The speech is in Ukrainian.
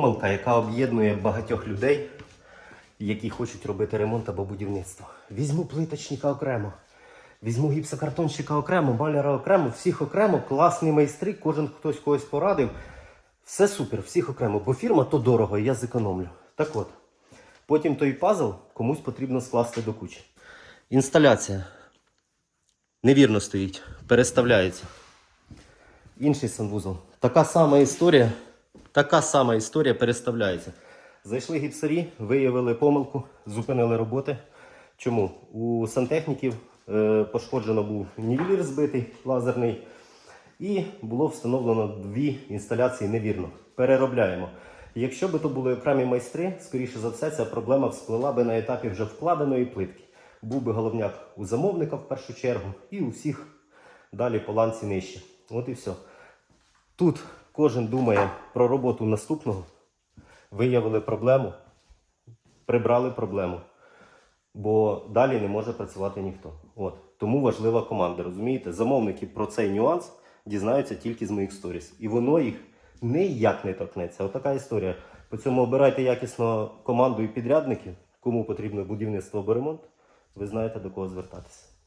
Помилка, яка об'єднує багатьох людей, які хочуть робити ремонт або будівництво. Візьму плиточника окремо, візьму гіпсокартонщика окремо, маляра окремо, всіх окремо, класні майстри, кожен хтось когось порадив. Все супер, всіх окремо, бо фірма то дорого, я зекономлю. Так от, потім той пазл комусь потрібно скласти до кучі. Інсталяція невірно стоїть, переставляється. Інший санвузол. Така сама історія. Така сама історія переставляється. Зайшли гіпсарі, виявили помилку, зупинили роботи. Чому? У сантехніків е, пошкоджено був нівелір збитий лазерний, і було встановлено дві інсталяції невірно. Переробляємо. Якщо би то були окремі майстри, скоріше за все, ця проблема всплила би на етапі вже вкладеної плитки. Був би головняк у замовника в першу чергу і у всіх далі по ланці нижче. От і все. Тут кожен думає про роботу наступного, виявили проблему, прибрали проблему, бо далі не може працювати ніхто. От. Тому важлива команда, розумієте? Замовники про цей нюанс дізнаються тільки з моїх сторіс. І воно їх ніяк не торкнеться. Отака історія. По цьому обирайте якісно команду і підрядників, кому потрібно будівництво або ремонт, ви знаєте до кого звертатися.